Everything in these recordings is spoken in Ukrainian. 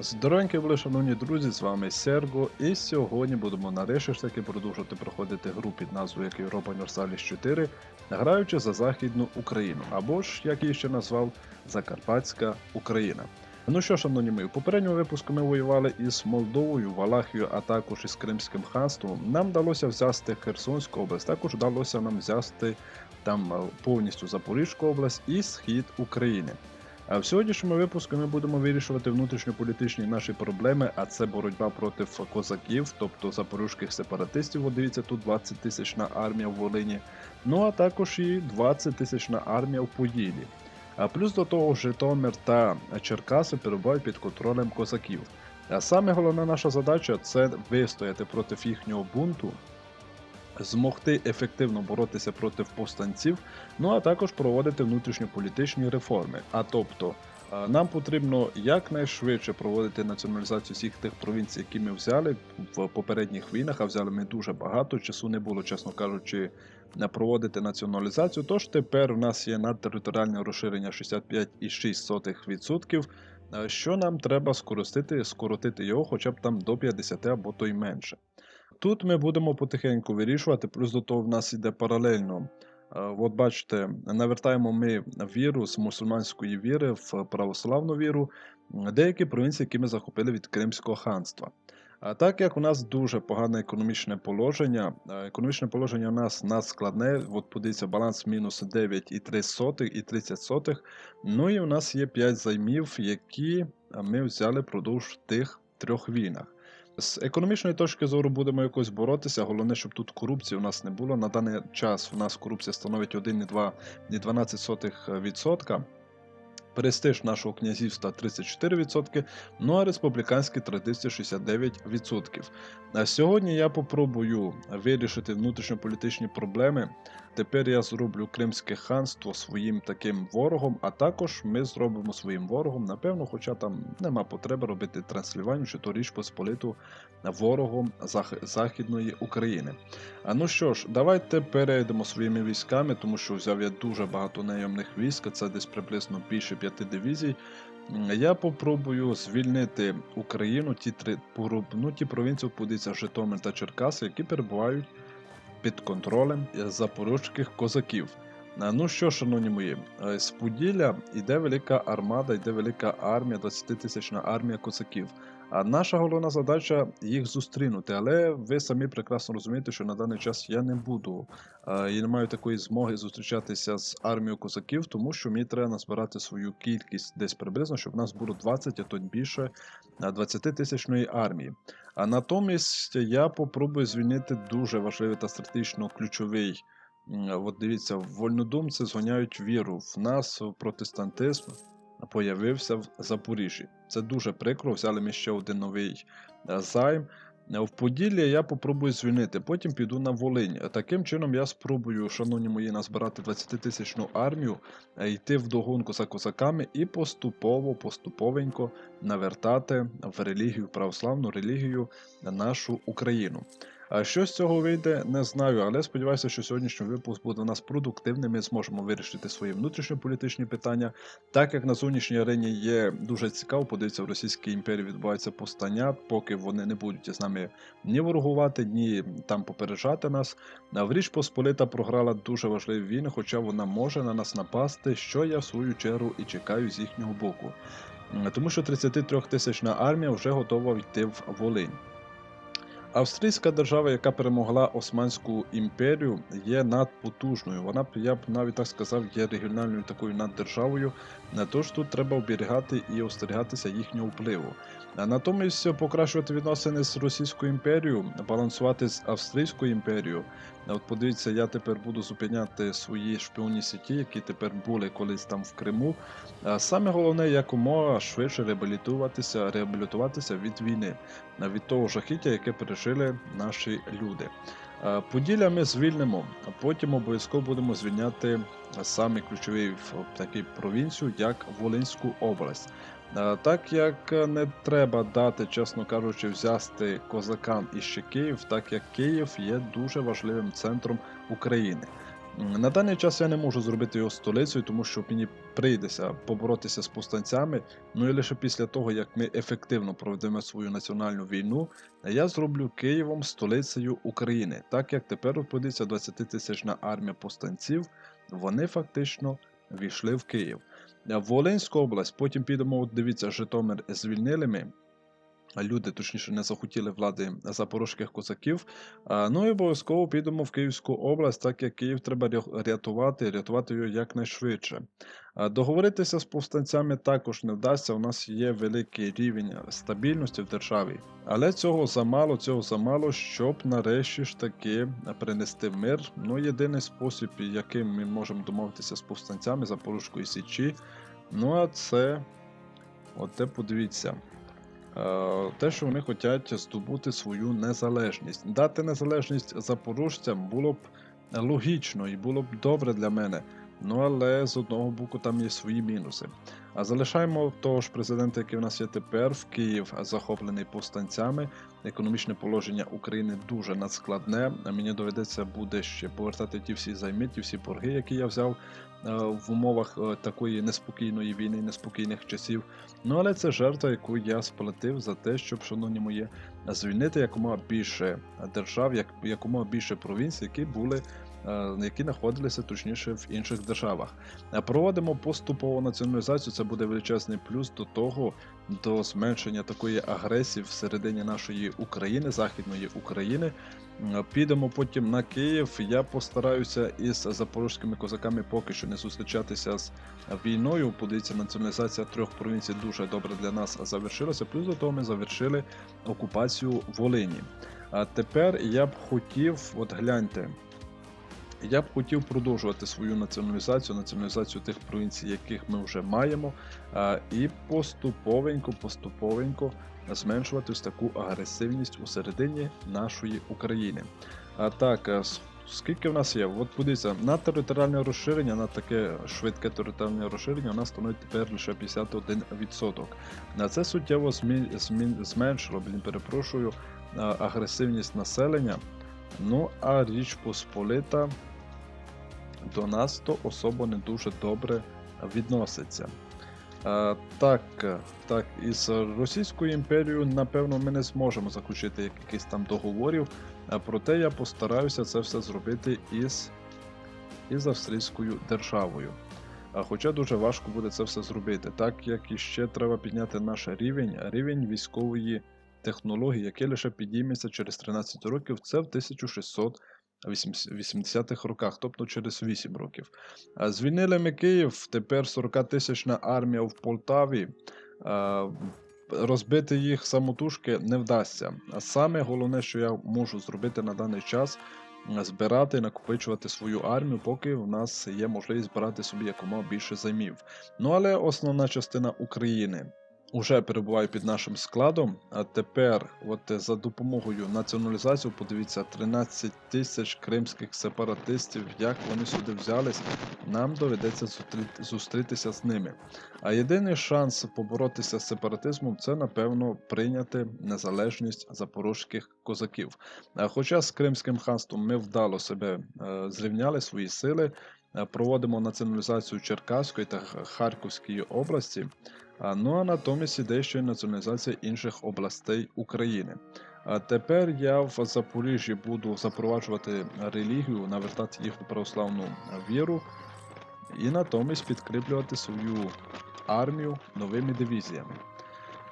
Здоровенькі були, шановні друзі, з вами Серго, і сьогодні будемо нарешті ж таки продовжувати проходити гру під назвою як Європа Universalis 4, граючи за Західну Україну, або ж, як її ще назвав, Закарпатська Україна. Ну що, шановні мої, в попередньому випуску ми воювали із Молдовою, Валахією, а також із Кримським ханством. Нам вдалося взяти Херсонську область, також вдалося нам взяти там е, повністю Запорізьку область і схід України. А в сьогоднішньому випуску ми будемо вирішувати внутрішньополітичні наші проблеми, а це боротьба проти козаків, тобто запорізьких сепаратистів. От дивіться, тут 20 тисячна армія в Волині. Ну а також і 20 тисячна армія в Поділі. А плюс до того Житомир та Черкаси перебувають під контролем козаків. А саме головна наша задача це вистояти проти їхнього бунту, змогти ефективно боротися проти повстанців, ну а також проводити внутрішньополітичні реформи. А тобто, е, нам потрібно якнайшвидше проводити націоналізацію всіх тих провінцій, які ми взяли в попередніх війнах, а взяли ми дуже багато. Часу не було, чесно кажучи, проводити націоналізацію. Тож тепер у нас є надтериторіальне розширення 65,6%, е, що нам треба скоротити, скоротити його хоча б там до 50 або то й менше. Тут ми будемо потихеньку вирішувати, плюс до того в нас іде паралельно. Е, От бачите, навертаємо ми віру з мусульманської віри в православну віру, деякі провінції, які ми захопили від Кримського ханства. А так як у нас дуже погане економічне положення, е, економічне положення у нас надскладне, от подивіться, баланс мінус 9,3 і 30 сотих. Ну і у нас є 5 займів, які ми взяли впродовж тих трьох війнах. З економічної точки зору будемо якось боротися. Головне, щоб тут корупції у нас не було. На даний час у нас корупція становить 1,12%. Престиж нашого князівства 34%, ну а республіканські традиції 69%. А сьогодні я попробую вирішити внутрішньополітичні проблеми. Тепер я зроблю Кримське ханство своїм таким ворогом, а також ми зробимо своїм ворогом, напевно, хоча там нема потреби робити транслювання, чи то річ Посполиту ворогом Зах- Західної України. А ну що ж, давайте перейдемо своїми військами, тому що взяв я дуже багато найомних військ, це десь приблизно більше п'яти дивізій. Я попробую звільнити Україну, ті три ну, ті провінції, подивіться, Житомир та Черкаси, які перебувають під контролем запорожських козаків. Ну що, шановні мої, е, з Поділля йде велика армада, йде велика армія, 20-тисячна армія козаків. А наша головна задача їх зустрінути. Але ви самі прекрасно розумієте, що на даний час я не буду і не маю такої змоги зустрічатися з армією козаків, тому що мені треба назбирати свою кількість десь приблизно, щоб в нас було 20, а то більше 20-тисячної армії. А натомість я попробую звільнити дуже важливий та стратегічно ключовий. От дивіться, вольнодумці згоняють віру. В нас в протестантизм появився в Запоріжжі. Це дуже прикро. Взяли ми ще один новий е, займ. Е, В Поділлі я попробую звільнити, потім піду на Волинь. Е, Таким чином я спробую, шановні мої, назбирати 20-тисячну армію, йти в догонку за козаками і поступово, поступовенько навертати в релігію, православну релігію нашу Україну. А що з цього вийде, не знаю, але сподіваюся, що сьогоднішній випуск буде у нас продуктивним. Ми зможемо вирішити свої внутрішньополітичні питання. Так як на зовнішній арені є дуже цікаво, подивіться, в Російській імперії відбувається повстання, поки вони не будуть з нами ні ворогувати, ні там попереджати нас. В Річ Посполита програла дуже важливі війни, хоча вона може на нас напасти, що я в свою чергу і чекаю з їхнього боку. Тому що 33 тисячна армія вже готова йти в Волинь. Австрійська держава, яка перемогла Османську імперію, є надпотужною. Вона я б навіть так сказав, є регіональною такою наддержавою. Тож тут треба оберігати і остерігатися їхнього впливу. Натомість покращувати відносини з Російською імперією, балансувати з Австрійською імперією. От подивіться, я тепер буду зупиняти свої шпіонні сіті, які тепер були колись там в Криму. А Саме головне якомога швидше реабілітуватися, реабілітуватися від війни, від того жахіття, яке пережили наші люди. Е, Поділля ми звільнимо, а потім обов'язково будемо звільняти саме ключові такий провінцію, як Волинську область. Е, Так як не треба дати, чесно кажучи, взяти козакам іще Київ, так як Київ є дуже важливим центром України. На даний час я не можу зробити його столицею, тому що мені прийдеться поборотися з повстанцями. Ну і лише після того, як ми ефективно проведемо свою національну війну, я зроблю Києвом столицею України, так як тепер відбудеться 20-тисячна армія повстанців, вони фактично війшли в Київ. Волинську область, потім підемо, дивіться, Житомир звільнили ми. Люди, точніше, не захотіли влади запорозьких козаків. Ну і обов'язково підемо в Київську область, так як Київ треба рятувати, рятувати його якнайшвидше. Договоритися з повстанцями також не вдасться. У нас є великий рівень стабільності в державі. Але цього замало, цього замало, щоб нарешті ж таки принести мир. Ну, єдиний спосіб, яким ми можемо домовитися з повстанцями Запорізької Січі. Ну а це, от те подивіться. Е, Те, що вони хочуть здобути свою незалежність. Дати незалежність запорожцям було б логічно і було б добре для мене. Ну але з одного боку там є свої мінуси. А залишаємо того ж президента, який в нас є тепер в Київ, захоплений повстанцями. Економічне положення України дуже надскладне. Мені доведеться буде ще повертати ті всі займи, ті всі борги, які я взяв в умовах е, такої неспокійної війни, неспокійних часів. Ну але це жертва, яку я сплатив за те, щоб, шановні мої, звільнити якомога більше держав, як якомога більше провінцій, які були. Е, Які знаходилися точніше в інших державах. Е, Проводимо поступову націоналізацію. Це буде величезний плюс до того, до зменшення такої агресії всередині нашої України, Західної України. Підемо потім на Київ. Я постараюся із запорізькими козаками поки що не зустрічатися з війною. Подивіться, націоналізація трьох провінцій дуже добре для нас завершилася. Плюс до того ми завершили окупацію Волині. А тепер я б хотів, от гляньте. Я б хотів продовжувати свою націоналізацію, націоналізацію тих провінцій, яких ми вже маємо, і поступовенько, поступовенько зменшувати ось таку агресивність у середині нашої України. А так, скільки в нас є? От подивіться, на територіальне розширення, на таке швидке територіальне розширення у нас становить тепер лише 51%. На це суттєво змін, змін, зменшило, блін, перепрошую, агресивність населення. Ну, а Річ Посполита до нас то особо не дуже добре відноситься. А, так, так, із Російською імперією, напевно, ми не зможемо заключити якихось там договорів, а проте я постараюся це все зробити із, із австрійською державою. А хоча дуже важко буде це все зробити, так як іще треба підняти наш рівень, рівень військової технології, який лише підійметься через 13 років, це в 1680-х роках, тобто через 8 років. Звільнили ми Київ, тепер 40-тисячна армія в Полтаві. Розбити їх самотужки не вдасться. А саме головне, що я можу зробити на даний час, збирати і накопичувати свою армію, поки в нас є можливість збирати собі якомога більше займів. Ну але основна частина України уже перебуває під нашим складом. А тепер, от е, за допомогою націоналізації, подивіться, 13 тисяч кримських сепаратистів, як вони сюди взялись, нам доведеться зустрітися з ними. А єдиний шанс поборотися з сепаратизмом це, напевно, прийняти незалежність запорозьких козаків. Хоча з Кримським ханством ми вдало себе е, зрівняли свої сили, е, проводимо націоналізацію Черкаської та Харківської області. Ну а натомість іде ще й націоналізація інших областей України. А тепер я в Запоріжжі буду запроваджувати релігію, навертати їх у православну віру і натомість підкріплювати свою армію новими дивізіями.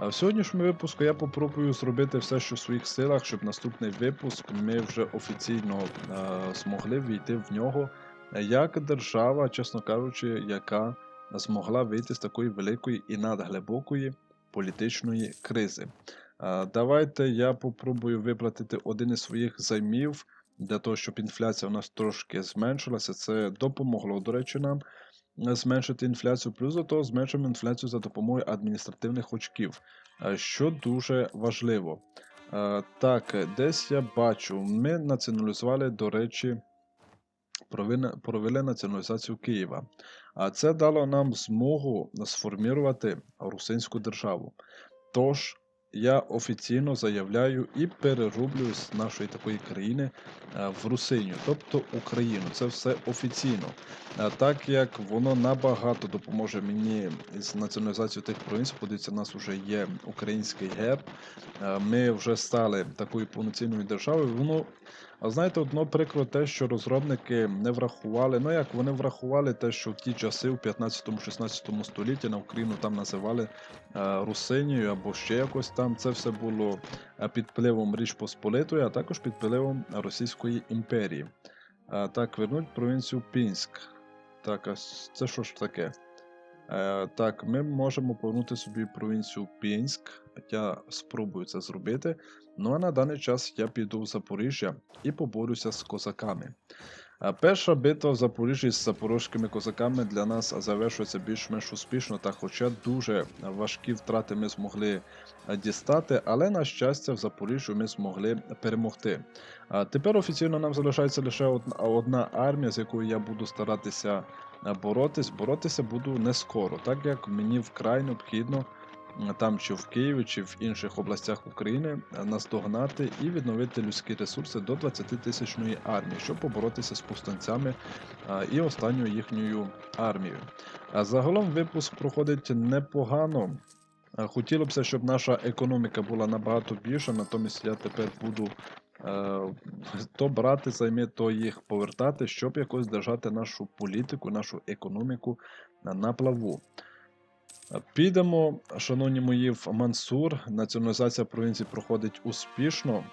А в сьогоднішньому випуску я попробую зробити все, що в своїх силах, щоб наступний випуск ми вже офіційно е, змогли війти в нього як держава, чесно кажучи, яка змогла вийти з такої великої і надглибокої політичної кризи. Давайте я попробую виплатити один із своїх займів для того, щоб інфляція у нас трошки зменшилася. Це допомогло, до речі, нам е, зменшити інфляцію. Плюс до того зменшимо інфляцію за допомогою адміністративних очків, е, що дуже важливо. Е, Так, десь я бачу, ми націоналізували, до речі, провели, націоналізацію Києва. А це дало нам змогу сформувати русинську державу. Тож, я офіційно заявляю і перероблюю з нашої такої країни е, в Русиню, тобто Україну. Це все офіційно. Е, Так як воно набагато допоможе мені з націоналізацією тих провінцій, подивіться, у нас вже є український герб. Е, Ми вже стали такою повноцінною державою. Воно, а знаєте, одно прикро те, що розробники не врахували. Ну як вони врахували те, що в ті часи, в 15-16 столітті на Україну там називали е, Русинією або ще якось там. Це все було е, під впливом Річ Посполитої, а також під впливом Російської імперії. Е, Так, вернуть провінцію Пінськ. Так, а це що ж таке? Так, ми можемо повернути собі провінцію Пінськ. Я спробую це зробити. Ну а на даний час я піду в Запоріжжя і поборюся з козаками. Перша битва в Запоріжжі з запорозькими козаками для нас завершується більш-менш успішно, та хоча дуже важкі втрати ми змогли дістати, але на щастя в Запоріжжю ми змогли перемогти. Тепер офіційно нам залишається лише одна, армія, з якою я буду старатися боротись. Боротися буду не скоро, так як мені вкрай необхідно там чи в Києві, чи в інших областях України е, наздогнати і відновити людські ресурси до 20-тисячної армії, щоб поборотися з повстанцями і останньою їхньою армією. Загалом випуск проходить непогано. Хотілося б, щоб наша економіка була набагато більша, натомість я тепер буду е, то брати займи, то їх повертати, щоб якось держати нашу політику, нашу економіку на плаву. Підемо, шановні мої, в Мансур. Націоналізація провінції проходить успішно.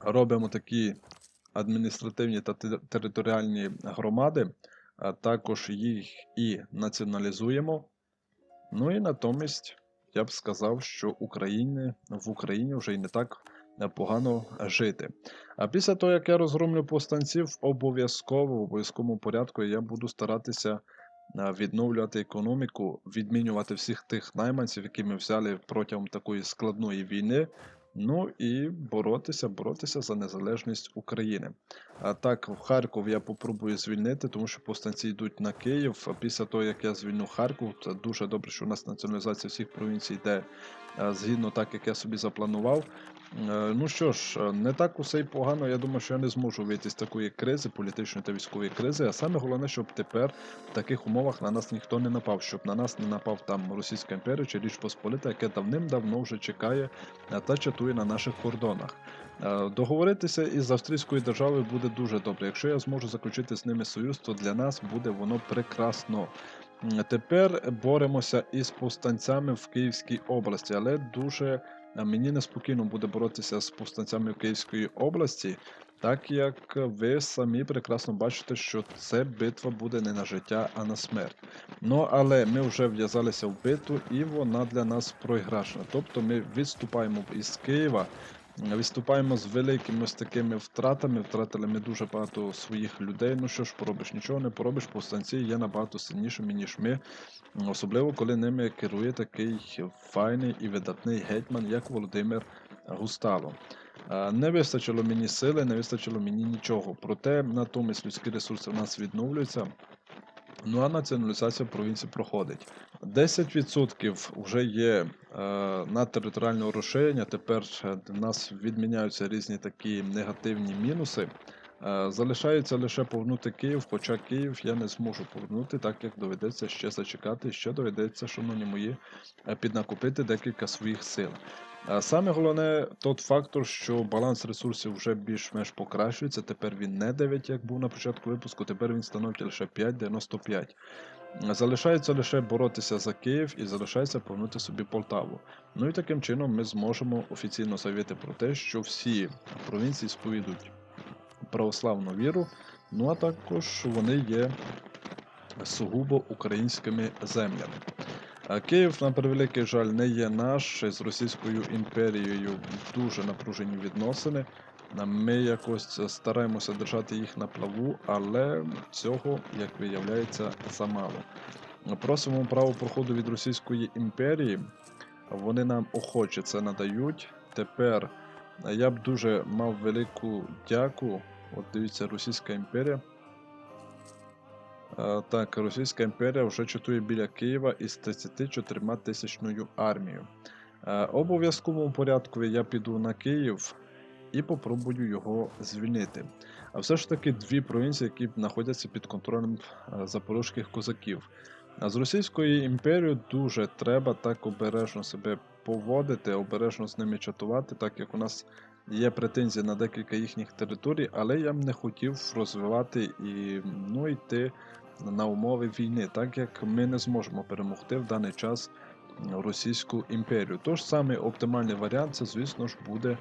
Робимо такі адміністративні та територіальні громади, а також їх і націоналізуємо. Ну і натомість я б сказав, що Україні, в Україні вже й не так погано жити. А після того, як я розгромлю повстанців, обов'язково в обов'язковому порядку я буду старатися відновлювати економіку, відмінювати всіх тих найманців, які ми взяли протягом такої складної війни. Ну і боротися, боротися за незалежність України. А так, в Харків я попробую звільнити, тому що повстанці йдуть на Київ. Після того, як я звільню Харків, це дуже добре, що у нас націоналізація всіх провінцій йде е, згідно так, як я собі запланував. Е, Ну що ж, е, не так усе й погано. Я думаю, що я не зможу вийти з такої кризи, політичної та військової кризи. А саме головне, щоб тепер в таких умовах на нас ніхто не напав, щоб на нас не напав там Російська імперія чи Річ Посполита, яке давним-давно вже чекає е, та чатує на наших кордонах. Е, Договоритися із австрійською державою буде дуже добре. Якщо я зможу заключити з ними союз, то для нас буде воно прекрасно. Тепер боремося із повстанцями в Київській області, але дуже е, мені неспокійно буде боротися з повстанцями в Київської області, так як ви самі прекрасно бачите, що це битва буде не на життя, а на смерть. Ну але ми вже в'язалися в битву, і вона для нас програшна. Тобто ми відступаємо із Києва. Відступаємо з великими ось такими втратами. Втратили ми дуже багато своїх людей. Ну що ж поробиш, нічого не поробиш, повстанці є набагато сильнішими, ніж ми. Особливо, коли ними керує такий файний і видатний гетьман, як Володимир Густаво. Е, Не вистачило мені сили, не вистачило мені нічого. Проте натомість людські ресурси в нас відновлюються. Ну а націоналізація провінції проходить. 10% вже є е, на територіальне розширення. Тепер е, в нас відміняються різні такі негативні мінуси. Е, залишається лише повернути Київ, хоча Київ я не зможу повернути, так як доведеться ще зачекати, ще доведеться, шановні мої, е, піднакупити декілька своїх сил. Е, Саме головне тот фактор, що баланс ресурсів вже більш-менш покращується. Тепер він не 9, як був на початку випуску, тепер він становить лише 5,95. Залишається лише боротися за Київ і залишається повернути собі Полтаву. Ну і таким чином ми зможемо офіційно заявити про те, що всі провінції сповідують православну віру, ну а також вони є сугубо українськими землями. Київ, на превеликий жаль, не є наш з Російською імперією дуже напружені відносини. Ми якось стараємося держати їх на плаву, але цього, як виявляється, замало. Просимо право проходу від Російської імперії. Вони нам охоче це надають. Тепер я б дуже мав велику дяку. От дивіться, Російська імперія. Е, Так, Російська імперія вже чатує біля Києва із 34 тисячною армією. Е, Обов'язковому порядку я піду на Київ і попробую його звільнити. А все ж таки дві провінції, які знаходяться під контролем е, запорізьких козаків. А з Російською імперією дуже треба так обережно себе поводити, обережно з ними чатувати, так як у нас є претензії на декілька їхніх територій, але я б не хотів розвивати і ну, йти на умови війни, так як ми не зможемо перемогти в даний час Російську імперію. Тож саме оптимальний варіант це, звісно ж, буде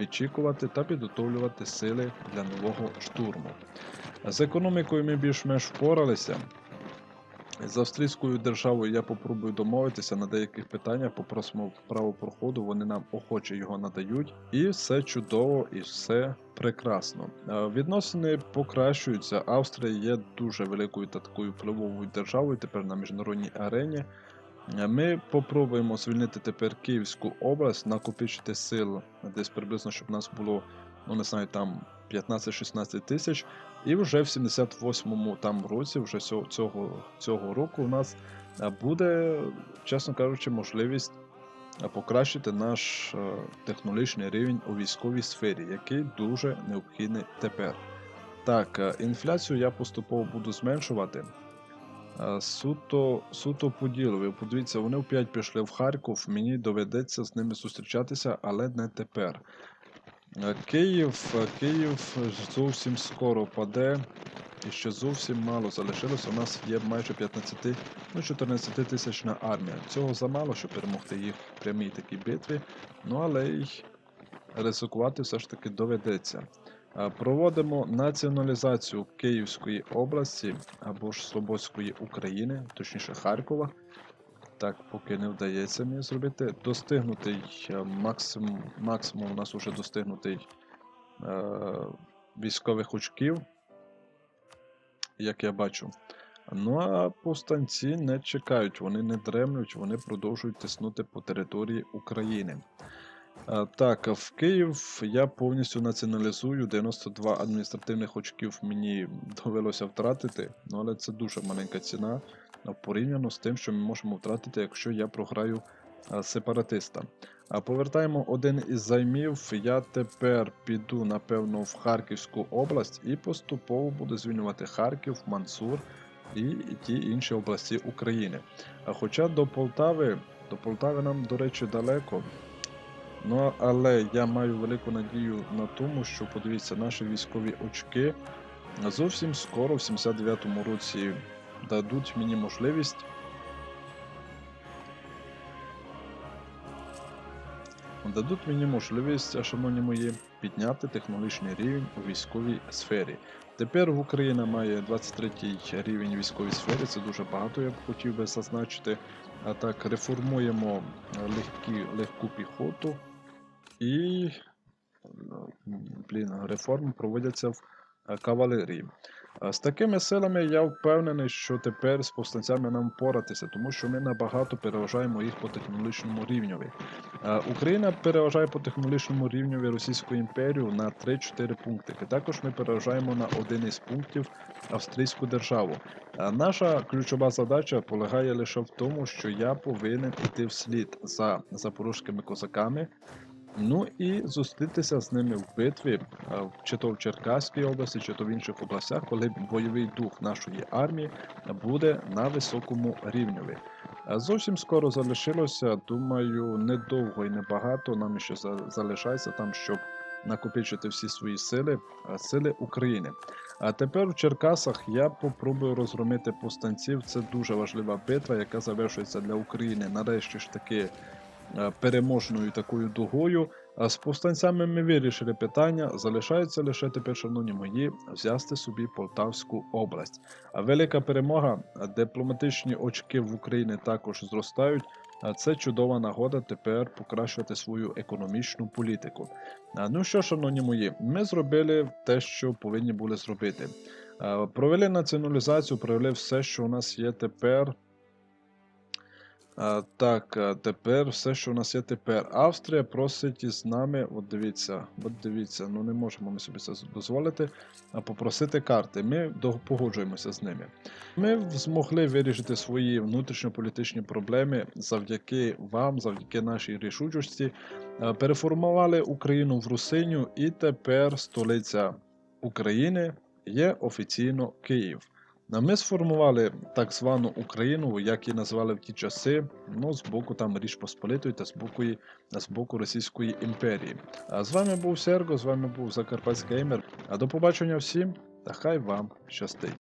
відчікувати та підготовлювати сили для нового штурму. З економікою ми більш-менш впоралися. З австрійською державою я попробую домовитися на деяких питаннях, попросимо право проходу, вони нам охоче його надають. І все чудово, і все прекрасно. Е, Відносини покращуються. Австрія є дуже великою та такою впливовою державою тепер на міжнародній арені. Е, Ми попробуємо звільнити тепер Київську область, накопичити сил десь приблизно, щоб нас було, ну не знаю, там 15-16 тисяч. І вже в 78-му там році, вже цього, цього, року, у нас е, буде, чесно кажучи, можливість е, покращити наш е, технологічний рівень у військовій сфері, який дуже необхідний тепер. Так, інфляцію я поступово буду зменшувати. Суто, суто по ділу. Ви подивіться, вони опять пішли в Харків, мені доведеться з ними зустрічатися, але не тепер. Київ, Київ зовсім скоро паде, і ще зовсім мало залишилось. У нас є майже 15, ну 14 тисячна армія. Цього замало, щоб перемогти їх в прямій такій битві. Ну але й ризикувати все ж таки доведеться. Проводимо націоналізацію Київської області або ж Слободської України, точніше Харкова. Так, поки не вдається мені зробити. Достигнутий е, максимум, максимум у нас вже достигнутий е, військових очків, як я бачу. Ну а повстанці не чекають, вони не дремлють, вони продовжують тиснути по території України. Е, Так, в Київ я повністю націоналізую. 92 адміністративних очків мені довелося втратити, ну але це дуже маленька ціна е, порівняно з тим, що ми можемо втратити, якщо я програю е, сепаратиста. А повертаємо один із займів. Я тепер піду, напевно, в Харківську область і поступово буду звільнювати Харків, Мансур і ті інші області України. А Хоча до Полтави, до Полтави нам, до речі, далеко. Ну, але я маю велику надію на тому, що подивіться, наші військові очки зовсім скоро, в 79-му році, дадуть мені можливість дадуть мені можливість, шановні мої, підняти технологічний рівень у військовій сфері. Тепер Україна має 23 рівень військовій сфері, це дуже багато, я б хотів би зазначити. А так, реформуємо легкі, легку піхоту і блін, реформи проводяться в е, кавалерії. Е, З такими силами я впевнений, що тепер з повстанцями нам впоратися, тому що ми набагато переважаємо їх по технологічному рівневі. Е, Україна переважає по технологічному рівневі Російську імперію на 3-4 пунктики. Також ми переважаємо на один із пунктів австрійську державу. Наша ключова задача полягає лише в тому, що я повинен іти вслід за запорізькими козаками. Ну і зустрітися з ними в битві, чи то в Черкаській області, чи то в інших областях, коли бойовий дух нашої армії буде на високому рівневі. Е, Зовсім скоро залишилося, думаю, недовго і небагато. Нам ще за- залишається там, щоб накопичити всі свої сили, сили України. А тепер в Черкасах я попробую розгромити повстанців. Це дуже важлива битва, яка завершується для України. Нарешті ж таки переможною такою дугою. З повстанцями ми вирішили питання. Залишається лише тепер, шановні мої, взяти собі Полтавську область. А велика перемога, дипломатичні очки в Україні також зростають. Це чудова нагода тепер покращувати свою економічну політику. Ну що, шановні мої, ми зробили те, що повинні були зробити. Провели націоналізацію, провели все, що у нас є тепер. Так, тепер все, що у нас є тепер. Австрія просить із нами, от дивіться, от дивіться, ну не можемо ми собі це дозволити, а попросити карти. Ми погоджуємося з ними. Ми змогли вирішити свої внутрішньополітичні проблеми завдяки вам, завдяки нашій рішучості. Переформували Україну в Русиню, і тепер столиця України є офіційно Київ. Ми сформували так звану Україну, як її називали в ті часи, ну, з боку там Річ Посполитої та з боку, з боку Російської імперії. А з вами був Серго, з вами був Закарпатський Геймер. А до побачення всім, та хай вам щастить.